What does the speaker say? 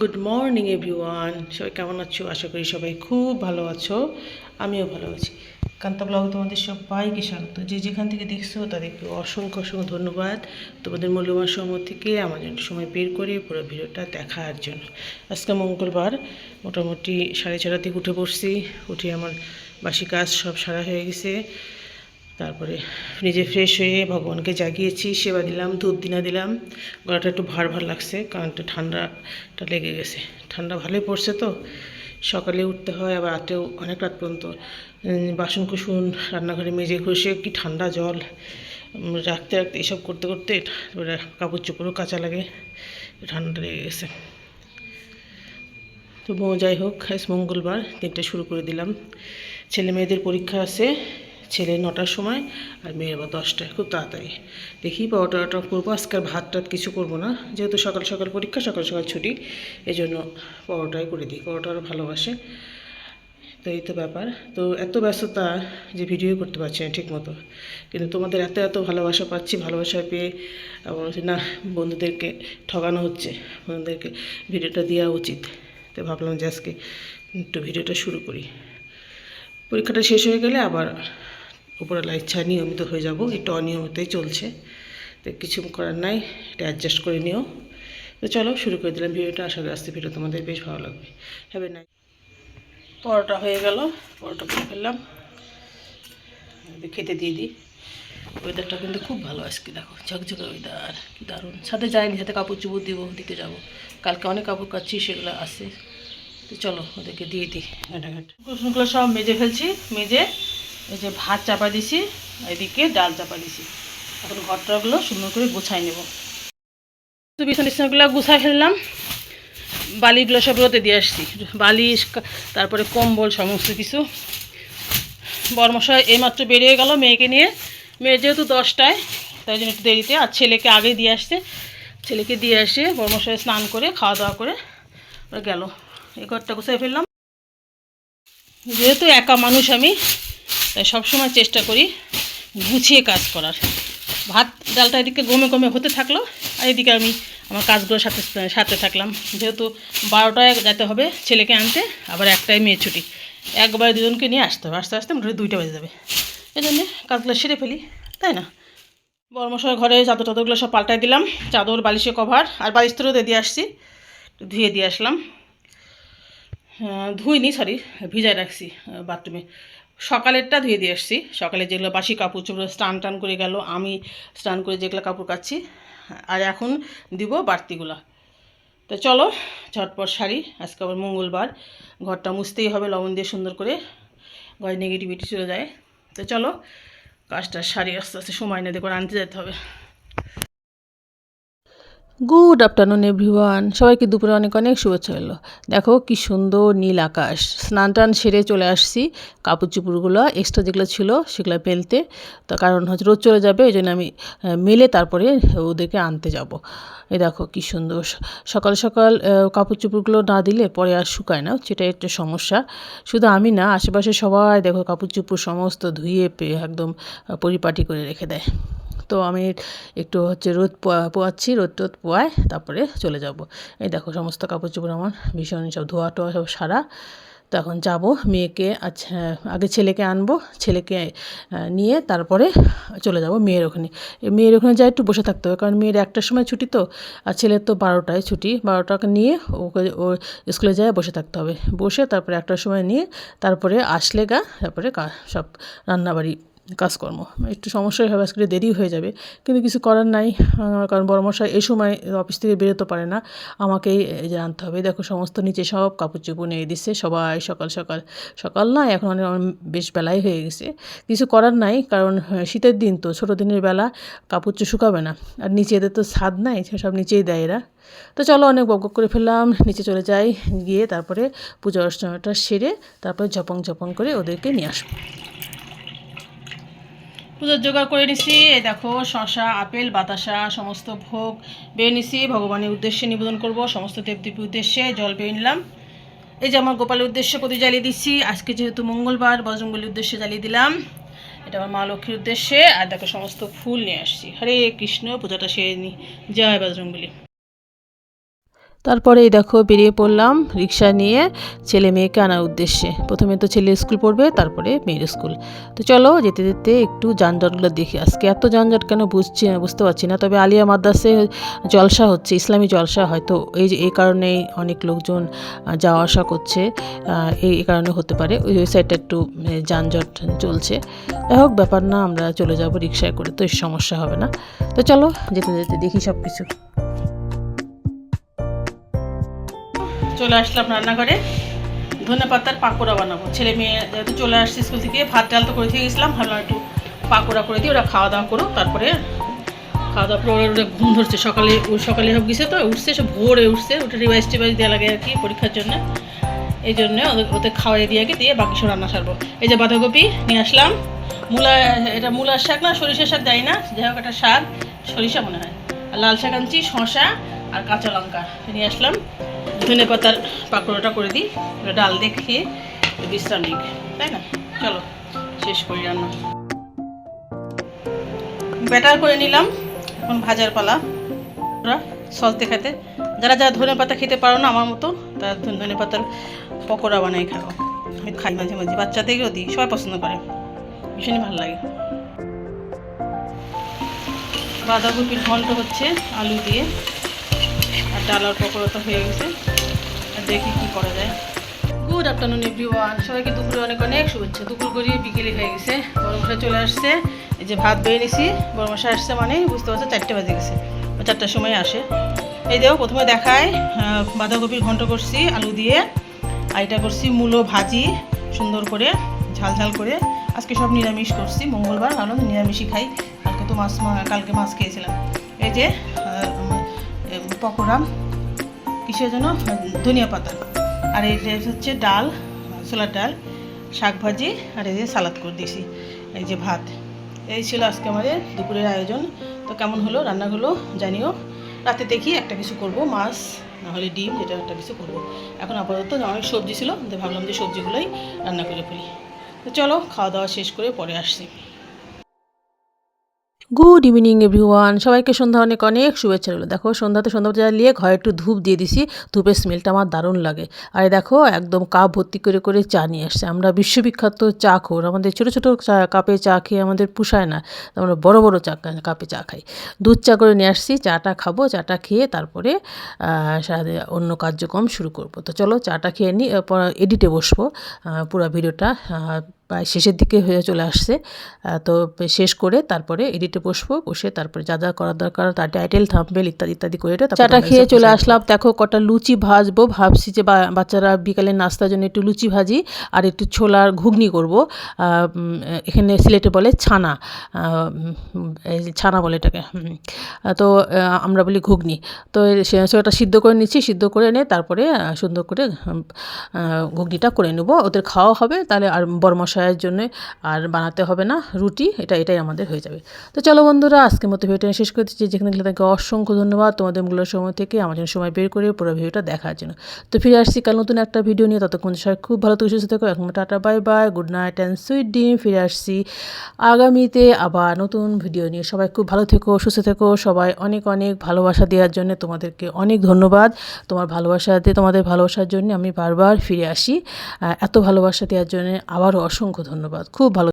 Good morning everyone সবাই কেমন আছো? আশা করি সবাই খুব ভালো আছো। আমিও ভালো আছি। কান্তা ব্লগ তোমাদের সবাইকে স্বাগত। যে যেখান থেকে দেখছ, তাদেরকে অসংখ্য অসংখ্য ধন্যবাদ। তোমাদের মূল্যবান সময় থেকে আমার জন্য সময় বের করে পুরো ভিডিওটা দেখার জন্য। আজকে মঙ্গলবার, মোটামুটি সাড়ে ছটার থেকে উঠে পড়ছি। উঠে আমার বাসি কাজ সব সারা হয়ে গেছে। তারপরে নিজে ফ্রেশ হয়ে ভগবানকে জাগিয়েছি, সেবা দিলাম ধূপ দিনা দিলাম। গলাটা একটু ভার ভার লাগছে কারণ একটু ঠান্ডাটা লেগে গেছে। ঠান্ডা ভালোই পড়ছে তো। সকালে উঠতে হয়, আবার রাতেও অনেক রাত পর্যন্ত। বাসন কুসুন রান্নাঘরে মেজে ঘষে, কি ঠান্ডা জল। রাখতে রাখতে এসব করতে করতে তারপরে কাপড় চোপড়ও কাঁচা লাগে, ঠান্ডা লেগে গেছে। তো যাই হোক, আজ মঙ্গলবার দিনটা শুরু করে দিলাম। ছেলে মেয়েদের পরীক্ষা আছে ছেলে নটার সময় আর মেয়ের আবার দশটায় খুব তাড়াতাড়ি। দেখি পরোটা টরোটা করব আজকে আর ভাত টাত কিছু করব না। যেহেতু সকাল সকাল পরীক্ষা সকাল সকাল ছুটি এই জন্য পরোটাই করে দিই পরোটা আরও ভালোবাসে। তো এই তো ব্যাপার। তো এত ব্যস্ততা যে ভিডিও করতে পারছি না ঠিক মতো কিন্তু তোমাদের এত এত ভালোবাসা পাচ্ছি ভালোবাসা পেয়ে আবার বলছি, না বন্ধুদেরকে ঠকানো হচ্ছে বন্ধুদেরকে ভিডিওটা দেওয়া উচিত। তো ভাবলাম যে আজকে একটু ভিডিওটা শুরু করি। পরীক্ষাটা শেষ হয়ে গেলে আবার উপরওয়ালা ইচ্ছা নিয়মিত হয়ে যাব, একটু অনিয়মিতই চলছে। তো কিছু করার নাই, এটা অ্যাডজাস্ট করে নিও। তো চলো শুরু করে দিলাম ভিডিওটা, আশা করি আজকে ভিডিও তোমাদের বেশ ভালো লাগবে। হ্যাভে নাই পরোটা হয়ে গেল, পরোটা করে ফেললাম। খেতে দিয়ে দিই। ওয়েদারটা কিন্তু খুব ভালো আজকে, দেখো, ঝকঝকে ওয়েদার দারুণ। সাথে যাইনি, সাথে কাপড় চুপড় দিব দিতে যাব। কালকে অনেক কাপড় কাচ্ছি, সেগুলো আছে। তো চলো, ওদেরকে দিয়ে দিই, ঘাটাঘাট। সব মেজে ফেলছি, মেজে এই যে ভাত চাপা দিছি, এদিকে ডাল চাপা দিছি। এখন ঘরটাগুলো সুন্দর করে গুছাই নেব। বিছানা টিছানাগুলো গুছাই ফেললাম। বালিগুলো সব রোদে দিয়ে আসছি। বালিশ তারপরে কম্বল সমস্ত কিছু। বর্মশাই এইমাত্র বেরিয়ে গেল মেয়েকে নিয়ে। মেয়ে যেহেতু দশটায়, তাই জন্য একটু দেরিতে। আর ছেলেকে আগে দিয়ে আসছে। ছেলেকে দিয়ে এসে বর্মশাই স্নান করে, খাওয়া দাওয়া করে গেল। এই ঘরটা গুছাই ফেললাম। যেহেতু একা মানুষ আমি তাই সবসময় চেষ্টা করি গুছিয়ে কাজ করার। ভাত ডালটা এদিকে গমে গমে হতে থাকল, আর এদিকে আমি আমার কাজগুলোর সাথে সাথে থাকলাম। যেহেতু বারোটায় যেতে হবে ছেলেকে আনতে, আবার একটাই মেয়ে ছুটি। একবারে দুজনকে নিয়ে আসতে হবে, আস্তে আস্তে মোটামুটি দুইটা বেজে যাবে। এই জন্যে কাজগুলো সেরে ফেলি, তাই না? বর্মশার ঘরে চাদর টাদরগুলো সব পাল্টাই দিলাম, চাদর, বালিশে কভার, আর বালিশ তো দিয়ে আসছি, ধুয়ে দিয়ে আসলাম। ধুইনি সরি ভিজায় রাখছি বাথরুমে সকালেরটা ধুয়ে দিয়ে আসছি। সকালে যেগুলো বাসি কাপড় চোপড় স্নান টান করে গেল, আমি স্নান করে যেগুলো কাপড় কাচ্ছি, আর এখন দিব বাড়তিগুলো। তো চলো, ঝটপট শাড়ি, আজকে আবার মঙ্গলবার, ঘরটা মুছতেই হবে, লবণ দিয়ে সুন্দর করে ঘরে নেগেটিভিটি চলে যায়। তো চলো, কাজটা শাড়ি আস্তে আস্তে সময় নিয়ে দেখো আনতে যেতে হবে। গুড আফটারনুন এভরিওয়ান সবাইকে দুপুরে অনেক অনেক শুভেচ্ছা এলো দেখো কি সুন্দর নীল আকাশ। স্নান টান সেরে চলে আসছি। কাপড় চুপড়গুলো এক্সট্রা যেগুলো ছিল সেগুলো ফেলতে। তো কারণ হচ্ছে রোদ চলে যাবে এই জন্য আমি মেলে তারপরে ওদেরকে আনতে যাব। এই দেখো কি সুন্দর। সকাল সকাল কাপড় চুপড়গুলো না দিলে পরে আর শুকায় না। সেটা একটা সমস্যা। শুধু আমি না, আশেপাশে সবাই দেখো কাপড় চুপড় সমস্ত ধুয়ে পে- একদম পরিপাটি করে রেখে দেয়। তো আমি একটু হচ্ছে রোদ পোয়াচ্ছি, রোদ টোদ পোয়ায় তারপরে চলে যাব। এই দেখো সমস্ত কাপড় চোপড় আমার ভীষণ সব ধোয়া টোয়া সব সারা। তো এখন যাব, মেয়েকে আচ্ছা আগে ছেলেকে আনব, ছেলেকে নিয়ে তারপরে চলে যাব মেয়ের ওখানে। মেয়ের ওখানে যাই একটু বসে থাকতে হবে, কারণ মেয়ের একটার সময় ছুটি তো, আর ছেলের তো বারোটায় ছুটি, বারোটাকে নিয়ে ওকে, ও স্কুলে যায় বসে থাকতে হবে। বসে তারপরে একটার সময় নিয়ে তারপরে আসলে গা, তারপরে সব রান্নাবাড়ি কাজকর্ম। একটু সমস্যাই হবে আজকে দেরি হয়ে যাবে, কিন্তু কিছু করার নাই কারণ বড় মশাই এই সময় অফিস থেকে বেরোতে পারে না, আমাকেই আনতে হবে। দেখো সমস্ত নিচে সব কাপড় চোপড় নিয়ে দিচ্ছে সবাই সকাল সকাল সকাল না, এখন অনেক বেশ বেলাই হয়ে গেছে। কিছু করার নাই, কারণ শীতের দিন তো, ছোটো দিনের বেলা কাপড় চো শুকাবে না, আর নিচে এদের তো স্বাদ নাই সব নিচেই দেয় এরা। তো চলো অনেক বক করে ফেললাম, নিচে চলে যাই, গিয়ে তারপরে পূজা অর্চনাটা সেরে তারপরে ঝপং ঝপং করে ওদেরকে নিয়ে আসব। পুজোর জোগাড় করে নিছি। এই দেখো শশা আপেল, বাতাসা, সমস্ত ভোগ বেয়ে নিছি। ভগবানের উদ্দেশ্যে নিবেদন করব, সমস্ত দেবদেবীর উদ্দেশ্যে জল বেয়ে নিলাম। এই যে আমার গোপালের উদ্দেশ্যে প্রতি জ্বালিয়ে দিচ্ছি। আজকে যেহেতু মঙ্গলবার বজরঙ্গলির উদ্দেশ্যে জ্বালিয়ে দিলাম। এটা আমার মা লক্ষ্মীর উদ্দেশ্যে। আর দেখো, সমস্ত ফুল নিয়ে আসছি। হরে কৃষ্ণ, পূজাটা সেরে নি। জয় বজরঙ্গলি তারপরে এই দেখো বেরিয়ে পড়লাম রিক্সা নিয়ে ছেলে মেয়েকে আনার উদ্দেশ্যে। প্রথমে তো ছেলে স্কুল পড়বে, তারপরে মেয়ের স্কুল। তো চলো যেতে যেতে একটু যানজটগুলো দেখি। আজকে এত যানজট কেন বুঝছি বুঝতে পারছি না। তবে আলিয়া মাদ্রাসে জলসা হচ্ছে, ইসলামী জলসা হয়তো এই যে, এই কারণেই অনেক লোকজন যাওয়া আসা করছে। এই কারণে হতে পারে। ওই সাইডটা একটু যানজট চলছে। যাই হোক, ব্যাপার না, আমরা চলে যাব রিক্সায় করে। তো সমস্যা হবে না। তো চলো যেতে যেতে দেখি সব কিছু চলে আসলাম রান্নাঘরে। ধনে পাতার পাকোড়া বানাবো। ছেলে মেয়ে যেহেতু চলে আসছে স্কুল থেকে, ভাত ডাল তো করে দিয়ে গেছিলাম, ভাবলাম একটু পাকোড়া করে দিই, ওরা খাওয়া দাওয়া করো তারপরে খাওয়া দাওয়া করে ওরা ঘুম ধরছে। সকালে সকালে সব গেছে তো, উঠছে সব ভোরে উঠছে ওটা রিভাইজ টিভাইজ দেওয়া লাগে আর কি পরীক্ষার জন্য। এই জন্য ওদের খাওয়াই দিয়ে আগে দিয়ে বাকি সব রান্না সারবো। এই যে বাঁধাকপি নিয়ে আসলাম। মূলা, এটা মূলার শাক না, সরিষার শাক যাই না, যাই হোক একটা শাক, সরিষা মনে হয়। আর লাল শাক আনছি শশা আর কাঁচা লঙ্কা, নিয়ে আসলাম। ধনে পাতার পাকোড়াটা করে দিই ডাল দিয়ে খেয়ে বিশ্রাম নিক তাই না? চলো, শেষ করি রান্না। ব্যাটার করে নিলাম, এখন ভাজার পালা। ওরা সস দেখাতে যারা যারা ধনে পাতা খেতে পারো না আমার মতো, তারা ধনে পাতার পকোড়া বানাই খাও। আমি খাই মাঝে মাঝে, বাচ্চাদেরকেও দিই, সবাই পছন্দ করে। ভীষণই ভালো লাগে। বাঁধাকপির ঘন্ট হচ্ছে আলু দিয়ে, আর ডালার পকোড়া তো হয়ে গেছে। দেখি কি করা যায়। গুড আফটারনুন এভরিওয়ান সবাইকে দুপুরে অনেক অনেক শুভেচ্ছা। দুপুর গড়িয়ে বিকেলে হয়ে গেছে। বড় মশাই চলে আসছে। এই যে ভাত বেয়ে নিছি। বড় মশাই আসছে মানে বুঝতে পারছ চারটে বাজে গেছে। চারটার সময় আসে। এই দেখো, প্রথমে দেখায় বাঁধাকপির ঘন্ট করছি, আলু দিয়ে। আর এটা করছি মূলো ভাজি, সুন্দর করে ঝাল ঝাল করে। আজকে সব নিরামিষ করছি। মঙ্গলবার, ভালো, নিরামিষই খাই। কালকে তো মাছ কালকে মাছ খেয়েছিলাম। এই যে পকোড়া। কিসের জন্য ধনিয়া পাতা। আর এই হচ্ছে ডাল, ছোলার ডাল শাক ভাজি আর এই যে সালাদ করে দিয়েছি, এই যে ভাত। এই ছিল আজকে আমাদের দুপুরের আয়োজন। তো কেমন হলো রান্নাগুলো জানিও। রাতে দেখি একটা কিছু করব, মাছ, না হলে ডিম, যেটা একটা কিছু করব। এখন আপাতত অনেক সবজি ছিল ভাবলাম যে সবজিগুলোই রান্না করে ফেলি। তো চলো, খাওয়া দাওয়া শেষ করে পরে আসছি। গুড ইভিনিং এভরিওয়ান সবাইকে সন্ধ্যা অনেক অনেক শুভেচ্ছা রইল। দেখো, সন্ধ্যাতে সন্ধ্যা জ্বালিয়ে ঘরে একটু ধূপ দিয়ে দিছি। ধূপের স্মেলটা আমার দারুণ লাগে। আর দেখো, একদম কাপ ভর্তি করে করে চা নিয়ে আসছে। আমরা বিশ্ববিখ্যাত চা খোর। আমাদের ছোটো ছোটো চা কাপে চা খেয়ে আমাদের পুষায় না। আমরা বড় বড় চা কাপে চা খাই। দুধ চা করে নিয়ে আসছি, চাটা খাব। চাটা খেয়ে তারপরে সারাদিন অন্য কার্যক্রম শুরু করব। তো চলো, চাটা খেয়ে নিই এডিটে বসবো। পুরো ভিডিওটা প্রায় শেষের দিকে হয়ে চলে আসছে। তো শেষ করে তারপরে এডিটে বসবো বসে তারপরে যা যা করার দরকার তার টাইটেল থাম্বেল ইত্যাদি ইত্যাদি করে চাটা খেয়ে চলে আসলাম। দেখো কটা লুচি ভাজবো। ভাবছি যে বাচ্চারা বিকালে নাস্তার জন্য একটু লুচি ভাজি আর একটু ছোলার ঘুগনি করব। এখানে সিলেটে বলে ছানা। এই ছানা বলে এটাকে। তো আমরা বলি ঘুগনি। তো সেটা সিদ্ধ করে নিচ্ছি সিদ্ধ করে এনে তারপরে সুন্দর করে ঘুগনিটা করে নেব। ওদের খাওয়া হবে তাহলে আর বরমশায়ের জন্য আর বানাতে হবে না, রুটি, এটা, এটাই আমাদের হয়ে যাবে। তো চলো বন্ধুরা, আজকের মতো ভিডিওটা শেষ করে দিচ্ছি। যেখানে গেলে তাকে অসংখ্য ধন্যবাদ তোমাদের মূল্য সময় থেকে আমার জন্য সময় বের করে পুরো ভিডিওটা দেখার জন্য। তো ফিরে আসছি কাল নতুন একটা ভিডিও নিয়ে। ততক্ষণ সবাই খুব ভালো থেকে, সুস্থ থেকো। এখন tata, bye bye. Good night and sweet dream. ফিরে আসছি আগামীতে আবার নতুন ভিডিও নিয়ে। সবাই খুব ভালো থেকো, সুস্থ থেকো। সবাই অনেক অনেক ভালোবাসা দেওয়ার জন্য তোমাদেরকে অনেক ধন্যবাদ। তোমার ভালোবাসা দিয়ে, তোমাদের ভালোবাসার জন্য আমি বারবার ফিরে আসি। এত ভালোবাসা দেওয়ার জন্য আবারও অসংখ্য ধন্যবাদ। খুব ভালো